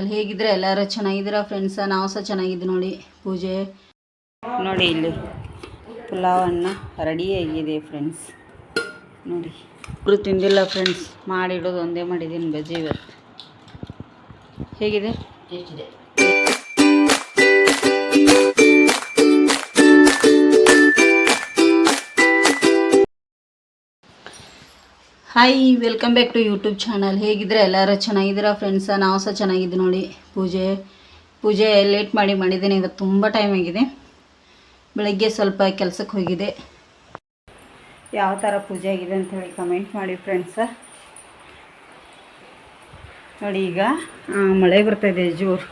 ಅಲ್ಲಿ ಹೇಗಿದ್ರೆ ಎಲ್ಲರೂ ಚೆನ್ನಾಗಿದ್ದೀರಾ ಫ್ರೆಂಡ್ಸ ನಾವು ಸಹ ಚೆನ್ನಾಗಿದ್ದು ನೋಡಿ ಪೂಜೆ. ನೋಡಿ ಇಲ್ಲಿ ಪುಲಾವ್ ಅನ್ನ ರೆಡಿಯಾಗಿದೆ ಫ್ರೆಂಡ್ಸ್ ನೋಡಿ ಇಬ್ಬರು ತಿಂದಿಲ್ಲ ಫ್ರೆಂಡ್ಸ್ ಮಾಡಿಡೋದು ಒಂದೇ ಮಾಡಿದ್ದೀನಿ ಬಜ್ಜಿ ಇವತ್ತು. ಹೇಗಿದೆ? Hi welcome back to YouTube channel ಹೇಗಿದ್ರೆ ಎಲ್ಲರೂ ಚೆನ್ನಾಗಿದ್ದೀರಾ ಫ್ರೆಂಡ್ಸ ನಾವು ಸಹ ಚೆನ್ನಾಗಿದ್ದು ನೋಡಿ. ಪೂಜೆ ಪೂಜೆ ಲೇಟ್ ಮಾಡಿ ಮಾಡಿದ್ದೇನೆ. ಇವತ್ತು ತುಂಬ ಟೈಮ್ ಆಗಿದೆ. ಬೆಳಗ್ಗೆ ಸ್ವಲ್ಪ ಕೆಲಸಕ್ಕೆ ಹೋಗಿದೆ. ಯಾವ ಥರ ಪೂಜೆ ಆಗಿದೆ ಅಂತ ಹೇಳಿ ಕಮೆಂಟ್ ಮಾಡಿ ಫ್ರೆಂಡ್ಸ ನೋಡಿ ಈಗ ಮಳೆ ಬರ್ತಾಯಿದೆ ಜೋರು.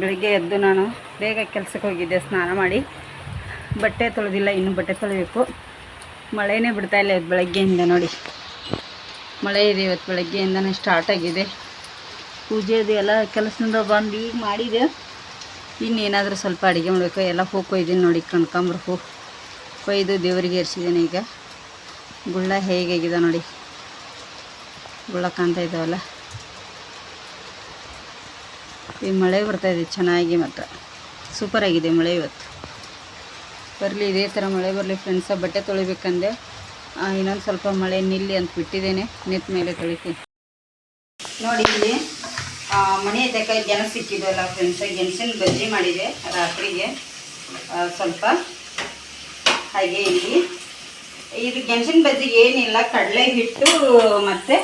ಬೆಳಗ್ಗೆ ಎದ್ದು ನಾನು ಬೇಗ ಕೆಲಸಕ್ಕೆ ಹೋಗಿದ್ದೆ, ಸ್ನಾನ ಮಾಡಿ. ಬಟ್ಟೆ ತೊಳೆದಿಲ್ಲ, ಇನ್ನೂ ಬಟ್ಟೆ ತೊಳಿಬೇಕು ಮಳೆನೇ ಬಿಡ್ತಾ ಇಲ್ಲ ಇವತ್ತು ಬೆಳಗ್ಗೆಯಿಂದ ನೋಡಿ. ಮಳೆ ಇದೆ ಇವತ್ತು ಬೆಳಗ್ಗೆಯಿಂದನೇ ಸ್ಟಾರ್ಟ್ ಆಗಿದೆ. ಪೂಜೆದು ಎಲ್ಲ ಕೆಲಸದಿಂದ ಬಂದು ಈಗ ಮಾಡಿದೆ. ಇನ್ನೇನಾದರೂ ಸ್ವಲ್ಪ ಅಡುಗೆ ಮಾಡಬೇಕು. ಎಲ್ಲ ಹೂ ಕೊಯ್ದೀನಿ ನೋಡಿ ಕಣ್ಕಂಬ್ರ ಹೂ. ಕೊಯ್ದು ದೇವರಿಗೆ ಏರ್ಸಿದ್ದೀನಿ ಈಗ. ಗುಳ್ಳ ಹೇಗಾಗಿದೆ ನೋಡಿ. ಗುಳ್ಳ ಕಾಣ್ತಾ ಇದ್ದಾವಲ್ಲ ಈ ಮಳೆ ಬರ್ತಾಯಿದೆ ಚೆನ್ನಾಗಿ ಮತ್ತು ಸೂಪರಾಗಿದೆ ಮಳೆ ಇವತ್ತು. ಬರಲಿ, ಇದೇ ಥರ ಮಳೆ ಬರಲಿ ಫ್ರೆಂಡ್ಸ ಬಟ್ಟೆ ತೊಳಿಬೇಕಂದೆ. ಇನ್ನೊಂದು ಸ್ವಲ್ಪ ಮಳೆ ನಿಲ್ಲಿ ಅಂತ ಬಿಟ್ಟಿದ್ದೇನೆ. ನಿಂತ ಮೇಲೆ ತೊಳಿತೀನಿ. ನೋಡಿ, ಇಲ್ಲಿ ಮನೆ ಎದ್ದಕಾಯಿ ಗೆಣಸು ಸಿಕ್ಕಿದ್ವಲ್ಲ ಫ್ರೆಂಡ್ಸ ಗೆಣಸಿನ ಬಜ್ಜಿ ಮಾಡಿದೆ ರಾತ್ರಿಗೆ. ಸ್ವಲ್ಪ ಹಾಗೆ ಇಲ್ಲಿ. ಇದು ಗೆಣಸಿನ ಬಜ್ಜಿ ಏನಿಲ್ಲ, ಕಡಲೆ ಹಿಟ್ಟು ಮತ್ತು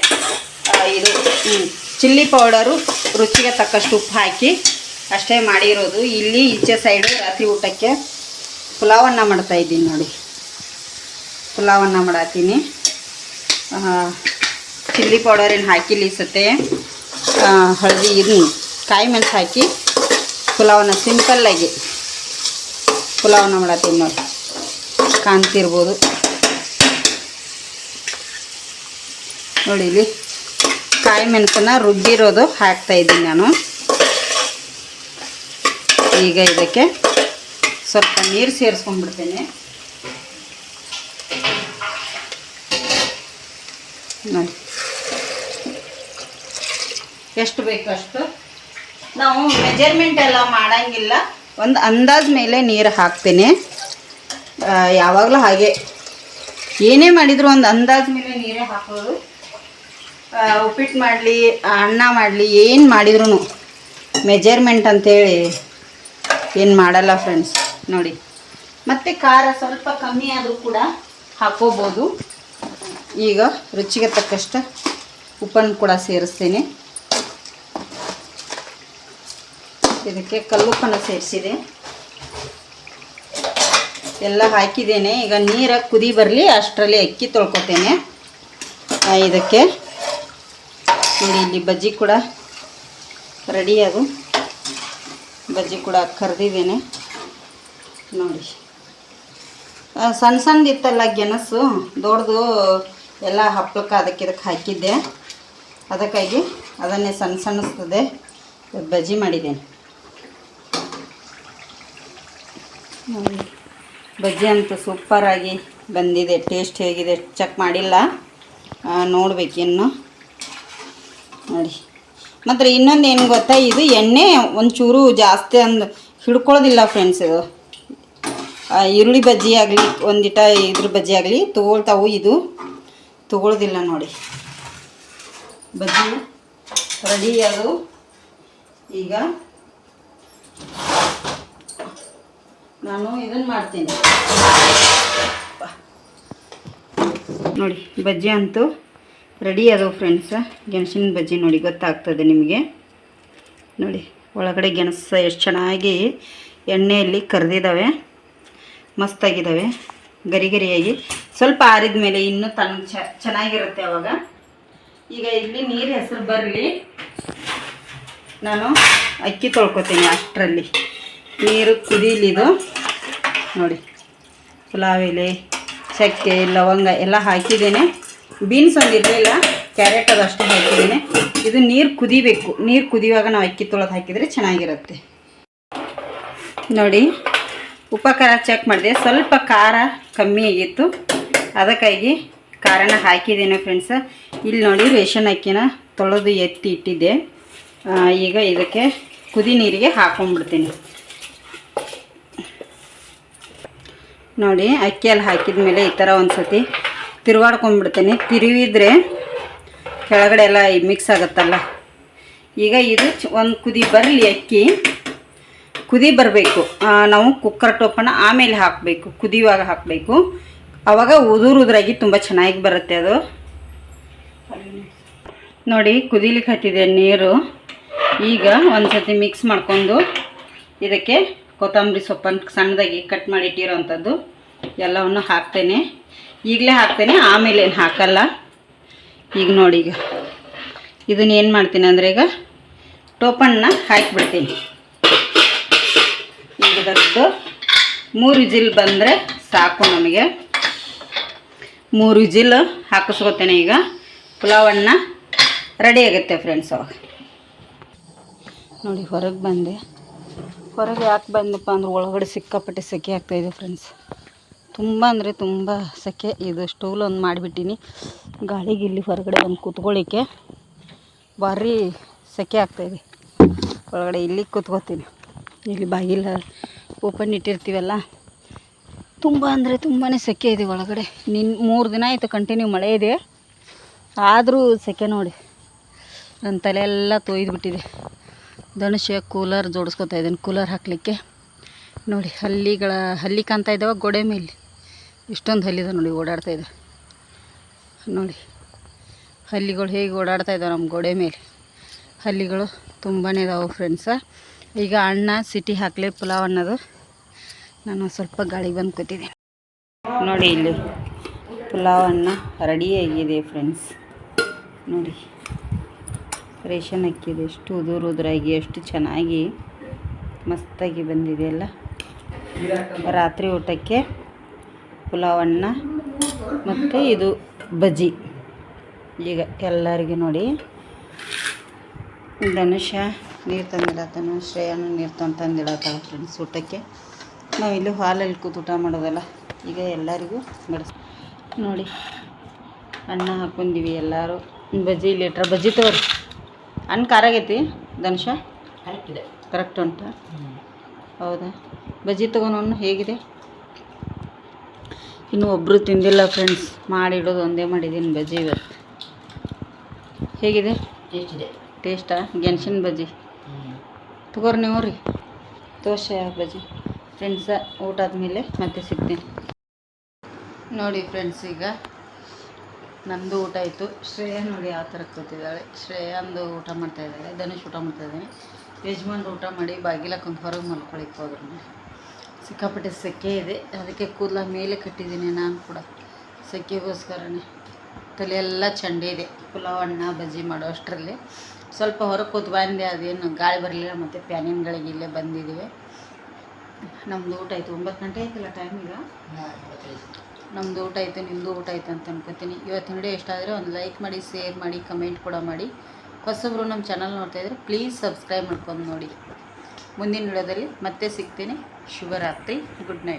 ಇದು ಚಿಲ್ಲಿ ಪೌಡರು, ರುಚಿಗೆ ತಕ್ಕಷ್ಟು ಉಪ್ಪು ಹಾಕಿ ಅಷ್ಟೇ ಮಾಡಿರೋದು. ಇಲ್ಲಿ ಈಚೆ ಸೈಡು ರಾತ್ರಿ ಊಟಕ್ಕೆ ಪುಲಾವನ್ನ ಮಾಡ್ತಾ ಇದ್ದೀನಿ ನೋಡಿ. ಪುಲಾವನ್ನ ಮಾಡತ್ತೀನಿ ಚಿಲ್ಲಿ ಪೌಡರ್ ಏನು ಹಾಕಿ ಈ ಸತೆ. ಆ, ಹಳದಿ ಇದನ್ನ ಕಾಯಿ ಮೆಣಸು ಹಾಕಿ ಪುಲಾವನ್ನ ಸಿಂಪಲ್ಲಾಗಿ ಪುಲಾವನ್ನ ಮಾಡತ್ತೀನಿ ನೋಡಿ. ಕಾಣ್ತಿರ್ಬೋದು. ನೋಡಿ ಇಲ್ಲಿ ಕಾಯಿ ಮೆಣಸನ್ನ ರುಬ್ಬಿರೋದು ಹಾಕ್ತಾಯಿದ್ದೀನಿ ನಾನು. ಈಗ ಇದಕ್ಕೆ ಸ್ವಲ್ಪ ನೀರು ಸೇರಿಸ್ಕೊಂಡ್ಬಿಡ್ತೇನೆ. ನೋಡಿ. ಎಷ್ಟು ಬೇಕು ಅಷ್ಟು? ನಾವು ಮೆಜರ್ಮೆಂಟ್ ಎಲ್ಲ ಮಾಡಂಗಿಲ್ಲ. ಒಂದು ಅಂದಾಜ ಮೇಲೆ ನೀರು ಹಾಕ್ತೇನೆ. ಯಾವಾಗಲೂ ಹಾಗೆ. ಏನೇ ಮಾಡಿದರೂ ಒಂದು ಅಂದಾಜ ಮೇಲೆ ನೀರೇ ಹಾಕೋದು. ಉಪ್ಪಿಟ್ಟು ಮಾಡಲಿ, ಅನ್ನ ಮಾಡಲಿ, ಏನು ಮಾಡಿದ್ರು ಮೆಜರ್ಮೆಂಟ್ ಅಂತೇಳಿ ಏನು ಮಾಡಲ್ಲ ಫ್ರೆಂಡ್ಸ್ ನೋಡಿ. ಮತ್ತು ಖಾರ ಸ್ವಲ್ಪ ಕಮ್ಮಿ ಆದರೂ ಕೂಡ ಹಾಕೋಬೋದು ಈಗ ರುಚಿಗೆ ತಕ್ಕಷ್ಟು ಉಪ್ಪನ್ನು ಕೂಡ ಸೇರಿಸ್ತೇನೆ. ಇದಕ್ಕೆ ಕಲ್ಲುಪ್ಪನ್ನು ಸೇರಿಸಿದೆ. ಎಲ್ಲ ಹಾಕಿದ್ದೇನೆ. ಈಗ ನೀರ ಕುದಿ ಬರಲಿ, ಅಷ್ಟರಲ್ಲಿ ಅಕ್ಕಿ ತೊಳ್ಕೊತೇನೆ. ಇದಕ್ಕೆ ನೋಡಿ, ಇಲ್ಲಿ ಬಜ್ಜಿ ಕೂಡ ರೆಡಿಯಾಗು ಬಜ್ಜಿ ಕೂಡ ಕರೆದಿದ್ದೇನೆ. ನೋಡಿ. ಸಣ್ಣ ಸಣ್ಣ ಇತ್ತಲ್ಲ ಗೆಣಸು ದೊಡ್ಡದು ಎಲ್ಲ ಹಪ್ಪಳಕ್ಕೆ ಅದಕ್ಕೆ ಇದಕ್ಕೆ ಹಾಕಿದ್ದೆ. ಅದಕ್ಕಾಗಿ ಅದನ್ನೇ ಸಣ್ಣ ಸಣ್ಣಿಸ್ತದೆ ಬಜ್ಜಿ ಮಾಡಿದ್ದೇನೆ ಬಜ್ಜಿ ಅಂತೂ ಸೂಪರಾಗಿ ಬಂದಿದೆ. ಟೇಸ್ಟ್ ಹೇಗಿದೆ. ಚೆಕ್ ಮಾಡಿಲ್ಲ. ನೋಡ್ಬೇಕು ಇನ್ನು. ನೋಡಿ. ಮತ್ತು ಇನ್ನೊಂದು ಏನು ಗೊತ್ತಾ? ಇದು ಎಣ್ಣೆ ಒಂಚೂರು ಜಾಸ್ತಿ ಅಂದು ಹಿಡ್ಕೊಳ್ಳೋದಿಲ್ಲ ಫ್ರೆಂಡ್ಸ್ ಇದು. ಈರುಳ್ಳಿ ಬಜ್ಜಿ ಆಗಲಿ, ಒಂದಿಟ ಇದ್ರ ಬಜ್ಜಿ ಆಗಲಿ, ತೊಗೊಳ್ತಾವು ಇದು. ತೊಗೊಳ್ಳೋದಿಲ್ಲ ನೋಡಿ. ಬಜ್ಜಿ ರೆಡಿ ಅದು. ಈಗ ನಾನು ಇದನ್ನು ಮಾಡ್ತೀನಿ. ನೋಡಿ, ಬಜ್ಜಿ ಅಂತೂ ರೆಡಿ ಅದು ಫ್ರೆಂಡ್ಸ. ಗೆಣಸಿನ ಬಜ್ಜಿ ನೋಡಿ, ಗೊತ್ತಾಗ್ತದೆ ನಿಮಗೆ. ನೋಡಿ, ಒಳಗಡೆ ಗೆಣಸು ಎಷ್ಟು ಚೆನ್ನಾಗಿ ಎಣ್ಣೆಯಲ್ಲಿ ಕರೆದಿದ್ದಾವೆ ಮಸ್ತಾಗಿದ್ದಾವೆ ಗರಿ ಗರಿಯಾಗಿ ಸ್ವಲ್ಪ ಆರಿದ ಮೇಲೆ ಇನ್ನೂ ತನ್ನ ಚೆನ್ನಾಗಿರುತ್ತೆ ಅವಾಗ. ಈಗ ಇಲ್ಲಿ ನೀರು ಹೆಸರು ಬರಲಿ. ನಾನು ಅಕ್ಕಿ ತೊಳ್ಕೊತೀನಿ ಅಷ್ಟರಲ್ಲಿ. ನೀರು ಕುದೀಲಿದು. ನೋಡಿ, ಪುಲಾವ್ ಎಲೆ ಚಕ್ಕೆ ಲವಂಗ ಎಲ್ಲ ಹಾಕಿದ್ದೇನೆ. ಬೀನ್ಸ್ ಒಂದು ಇರಲಿಲ್ಲ, ಕ್ಯಾರೆಟ್ ಅದು ಅಷ್ಟೇ ಹಾಕಿದ್ದೇನೆ. ಇದು ನೀರು ಕುದಿಬೇಕು. ನೀರು ಕುದಿಯುವಾಗ ನಾವು ಅಕ್ಕಿ ತೊಳೆದು ಹಾಕಿದರೆ ಚೆನ್ನಾಗಿರುತ್ತೆ. ನೋಡಿ ಖಾರ ಚೆಕ್ ಮಾಡಿದೆ. ಸ್ವಲ್ಪ ಖಾರ ಕಮ್ಮಿ ಆಗಿತ್ತು. ಅದಕ್ಕಾಗಿ ಖಾರನ ಹಾಕಿದ್ದೇನೆ ಫ್ರೆಂಡ್ಸ ಇಲ್ಲಿ ನೋಡಿ ರೇಷನ್ ಅಕ್ಕಿನ ತೊಳೆದು ಎತ್ತಿ ಇಟ್ಟಿದ್ದೆ. ಈಗ ಇದಕ್ಕೆ ಕುದಿ ನೀರಿಗೆ ಹಾಕೊಂಡ್ಬಿಡ್ತೀನಿ. ನೋಡಿ, ಅಕ್ಕಿಯಲ್ಲಿ ಹಾಕಿದ ಮೇಲೆ ಈ ಥರ ಒಂದು ಸತಿ ತಿರುವಾಡ್ಕೊಂಡ್ಬಿಡ್ತೀನಿ. ತಿರುವಿದ್ರೆ ಕೆಳಗಡೆ ಎಲ್ಲ ಮಿಕ್ಸ್ ಆಗುತ್ತಲ್ಲ. ಈಗ ಇದು ಒಂದು ಕುದಿ ಬರಲಿ ಅಕ್ಕಿ. ಕುದಿ ಬರಬೇಕು. ನಾವು ಕುಕ್ಕರ್ ಟೋಪನ್ನ ಆಮೇಲೆ ಹಾಕಬೇಕು. ಕುದಿಯುವಾಗ ಹಾಕಬೇಕು. ಆವಾಗ ಉದುರು ಉದುರಾಗಿ ತುಂಬ ಚೆನ್ನಾಗಿ ಬರುತ್ತೆ ಅದು. ನೋಡಿ, ಕುದಿಲಿಕ್ಕೆ ಹತ್ತಿದೆ ನೀರು. ಈಗ ಒಂದು ಸತಿ ಮಿಕ್ಸ್ ಮಾಡ್ಕೊಂಡು ಇದಕ್ಕೆ ಕೊತ್ತಂಬರಿ ಸೊಪ್ಪನ್ನು ಸಣ್ಣದಾಗಿ ಕಟ್ ಮಾಡಿ ಇಟ್ಟಿರೋವಂಥದ್ದು. ಎಲ್ಲವನ್ನು ಹಾಕ್ತೇನೆ. ಈಗಲೇ ಹಾಕ್ತೇನೆ, ಆಮೇಲೆ ಏನು ಹಾಕಲ್ಲ. ಈಗ ನೋಡಿ ಈಗ. ಇದನ್ನ ಏನು ಮಾಡ್ತೀನಿ ಅಂದರೆ ಈಗ ಟೋಪನ್ನ ಹಾಕಿಬಿಡ್ತೀನಿ. ಇದರದ್ದು ಮೂರು ವಿಜಿಲ್ ಬಂದರೆ ಸಾಕು ನಮಗೆ. ಮೂರು ವಿಜಿಲ್ ಹಾಕಿಸ್ಕೋತೇನೆ ಈಗ. ಪುಲಾವನ್ನ ರೆಡಿ ಆಗುತ್ತೆ ಫ್ರೆಂಡ್ಸ್ ಅವಾಗ. ನೋಡಿ, ಹೊರಗೆ ಬಂದೆ. ಹೊರಗೆ ಯಾಕೆ ಬಂದಪ್ಪ ಅಂದ್ರೆ ಒಳಗಡೆ ಸಿಕ್ಕಾಪಟ್ಟೆ ಸೆಕೆ ಆಗ್ತಾಯಿದೆ ಫ್ರೆಂಡ್ಸ್ ತುಂಬ ಅಂದರೆ ತುಂಬ ಸೆಕೆ. ಇದು ಸ್ಟೂಲ್ ಒಂದು ಮಾಡಿಬಿಟ್ಟಿನಿ. ಗಾಳಿಗೆ ಇಲ್ಲಿ ಹೊರಗಡೆ ಬಂದು ಕೂತ್ಕೊಳ್ಳಿಕ್ಕೆ ಭಾರಿ ಸೆಕೆ ಆಗ್ತಾಯಿದೆ ಒಳಗಡೆ ಇಲ್ಲಿ ಕೂತ್ಕೋತೀನಿ. ಇಲ್ಲಿ ಬಾಗಿಲ ಓಪನ್ ಇಟ್ಟಿರ್ತೀವಲ್ಲ? ತುಂಬ ಅಂದರೆ ತುಂಬಾ ಸೆಕೆ ಇದೆ ಒಳಗಡೆ. ನಿನ್ನ ಮೂರು ದಿನ ಆಯಿತು ಕಂಟಿನ್ಯೂ ಮಳೆ ಇದೆ. ಆದರೂ ಸೆಕೆ ನೋಡಿ. ನನ್ನ ತಲೆ ಎಲ್ಲ ತೊಯ್ದುಬಿಟ್ಟಿದೆ ಧನುಷ್ಯ ಕೂಲರ್ ಜೋಡಿಸ್ಕೊತಾ ಇದ್ದೀನಿ. ಕೂಲರ್ ಹಾಕಲಿಕ್ಕೆ. ನೋಡಿ, ಹಲ್ಲಿಗಳ, ಹಲ್ಲಿ ಕಾಣ್ತಾ ಇದ್ದಾವೆ ಗೋಡೆ ಮೇಲೆ. ಇಷ್ಟೊಂದು ಹಲ್ಲಿದೆ ನೋಡಿ, ಓಡಾಡ್ತಾ ಇದೆ. ನೋಡಿ, ಹಲ್ಲಿಗಳು ಹೇಗೆ ಓಡಾಡ್ತಾ ಇದ್ದಾವೆ ನಮ್ಮ ಗೋಡೆ ಮೇಲೆ. ಹಲ್ಲಿಗಳು ತುಂಬಾ ಇದಾವೆ ಫ್ರೆಂಡ್ಸ ಈಗ ಅಣ್ಣ ಸಿಟಿ ಹಾಕಲಿ ಪುಲಾವ್ ಅನ್ನೋದು. ನಾನು ಸ್ವಲ್ಪ ಗಾಳಿಗೆ ಬಂದು ಕೂತಿದ್ದೀನಿ. ನೋಡಿ ಇಲ್ಲಿ ಪುಲಾವ್ ಅನ್ನ ರೆಡಿಯಾಗಿದೆ ಫ್ರೆಂಡ್ಸ್ ನೋಡಿ ರೇಷನ್ ಹಾಕಿದೆ. ಎಷ್ಟು ಉದುರು ಉದುರಾಗಿ, ಎಷ್ಟು ಚೆನ್ನಾಗಿ ಮಸ್ತಾಗಿ ಬಂದಿದೆ ಅಲ್ಲ. ರಾತ್ರಿ ಊಟಕ್ಕೆ ಪುಲಾವ್ ಅನ್ನ ಮತ್ತು ಇದು ಬಜ್ಜಿ. ಈಗ ಎಲ್ಲರಿಗೂ ನೋಡಿ ಧನುಷ ನೀರು ತಂದಿಡತ್ತಾನ ಶ್ರೇಯಾನು ನೀರು ತಂದು ತಂದಿಡತ್ತಾಳ ಫ್ರೆಂಡ್ಸ್ ಊಟಕ್ಕೆ. ನಾವು ಇಲ್ಲಿ ಹಾಲಲ್ಲಿ ಕೂತು ಊಟ ಮಾಡೋದಲ್ಲ ಈಗ ಎಲ್ಲರಿಗೂ ಬಡಿಸ್ ನೋಡಿ ಅನ್ನ ಹಾಕೊಂಡಿವಿ ಎಲ್ಲರೂ. ಬಜ್ಜಿ ಲೀಟ್ರ್ ಬಜ್ಜಿ ತಗೋರಿ. ಅನ್ನ ಖಾರ ಆಗೈತಿ ಧನುಷ? ಕರೆಕ್ಟಿದೆ ಕರೆಕ್ಟ್ ಉಂಟಾ? ಹೌದಾ? ಬಜ್ಜಿ ತೊಗೊಂಡು ಹೇಗಿದೆ? ಇನ್ನು ಒಬ್ಬರು ತಿಂದಿಲ್ಲ ಫ್ರೆಂಡ್ಸ್ ಮಾಡಿಡೋದು ಒಂದೇ ಮಾಡಿದ್ದೀನಿ ಬಜ್ಜಿ ಇವತ್ತು. ಹೇಗಿದೆ? ಟೇಸ್ಟ್ ಇದೆ. ಟೇಸ್ಟಾ ಗೆಣಸಿನ ಬಜ್ಜಿ. ತಗೋರಿ ನೀವು ರೀ. ದೋಸೆ ಬಜ್ಜಿ. ಫ್ರೆಂಡ್ಸ ಊಟ ಆದಮೇಲೆ ಮತ್ತೆ ಸಿಗ್ತೀನಿ. ನೋಡಿ ಫ್ರೆಂಡ್ಸ್ ಈಗ ನಂದು ಊಟ ಆಯಿತು. ಶ್ರೇಯಾ ನೋಡಿ ಯಾವ ಥರ ಕೂತಿದ್ದಾಳೆ. ಶ್ರೇಯಾಂದು ಊಟ ಮಾಡ್ತಾ ಇದ್ದಾಳೆ. ಧನುಷ್ ಊಟ ಮಾಡ್ತಾ ಇದ್ದೀನಿ. ಯಜಮಾನ್ರು ಊಟ ಮಾಡಿ ಬಾಗಿಲಕ್ಕೊಂದು ಹೊರಗೆ ಮಲ್ಕೊಳಕ್ಕೆ ಹೋದ್ರು. ಸಿಕ್ಕಾಪಟ್ಟೆ ಸೆಕೆ ಇದೆ. ಅದಕ್ಕೆ ಕೂದಲ ಮೇಲೆ ಕಟ್ಟಿದ್ದೀನಿ ನಾನು ಕೂಡ. ಸೆಕೆಗೋಸ್ಕರನೇ. ತಲೆಯೆಲ್ಲ ಚಂಡಿ ಇದೆ. ಪುಲಾವ್ ಅನ್ನ ಬಜ್ಜಿ ಮಾಡೋ ಅಷ್ಟರಲ್ಲಿ ಸ್ವಲ್ಪ ಹೊರಗೆ ಕೂತು ಬಂದೆ, ಅದೇನು ಗಾಳಿ ಬರಲಿಲ್ಲ ಮತ್ತು ಪ್ಯಾನಿನ್ಗಳಿಗೆ ಇಲ್ಲೇ ಬಂದಿದ್ದೀವಿ ನಮ್ಮದು ಊಟ ಆಯಿತು. ಒಂಬತ್ತು ಗಂಟೆ ಆಯ್ತಲ್ಲ ಟೈಮ್ ಈಗ? ನಮ್ಮದು ಊಟ ಆಯಿತು ನಿಮ್ಮದು ಊಟ ಆಯಿತು ಅಂತ ಅನ್ಕೋತೀನಿ. ಇವತ್ತಿನ ವಿಡಿಯೋ ಎಷ್ಟಾದರೆ ಒಂದು ಲೈಕ್ ಮಾಡಿ ಶೇರ್ ಮಾಡಿ ಕಮೆಂಟ್ ಕೂಡ ಮಾಡಿ. ಹೊಸಬ್ರು ನಮ್ಮ ಚಾನಲ್ ನೋಡ್ತಾ ಇದ್ರೆ ಪ್ಲೀಸ್ ಸಬ್ಸ್ಕ್ರೈಬ್ ಮಾಡ್ಕೊಂಡು ನೋಡಿ. ಮುಂದಿನ ವಿಡಿಯೋದಲ್ಲಿ ಮತ್ತೆ ಸಿಗ್ತೀನಿ. ಶುಭರಾತ್ರಿ ಗುಡ್ ನೈಟ್